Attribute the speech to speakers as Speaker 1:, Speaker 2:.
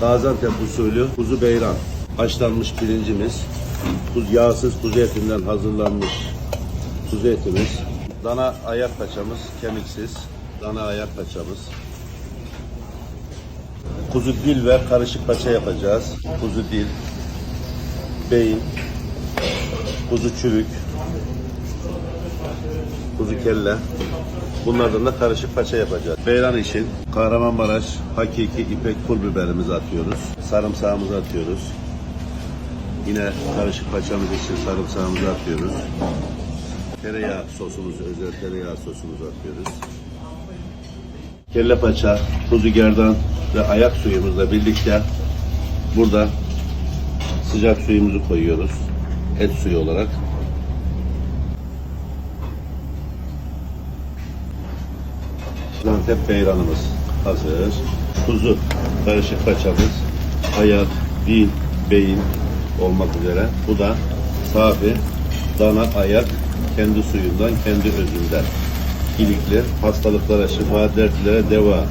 Speaker 1: Gaziantep usulü kuzu beyran. Haşlanmış pirincimiz. Kuz, yağsız kuzu etinden hazırlanmış kuzu etimiz. Dana ayak paçamız kemiksiz. Dana ayak paçamız. Kuzu dil ve karışık paça yapacağız. Kuzu dil, beyin, kuzu çürük, kuzu kelle. Bunlardan da karışık paça yapacağız. Beyran için Kahramanmaraş hakiki ipek pul biberimizi atıyoruz. Sarımsağımızı atıyoruz. Yine karışık paçamız için sarımsağımızı atıyoruz. Tereyağı sosumuzu, özel tereyağı sosumuzu atıyoruz. Kelle paça, kuzu gerdan ve ayak suyumuzla birlikte burada sıcak suyumuzu koyuyoruz. Et suyu olarak. Gaziantep beyranımız hazır. Kuzu karışık paçamız, ayak, dil, beyin olmak üzere. Bu da safi dana ayak kendi suyundan, kendi özünden. İlikli, hastalıklara şifa, dertlere deva.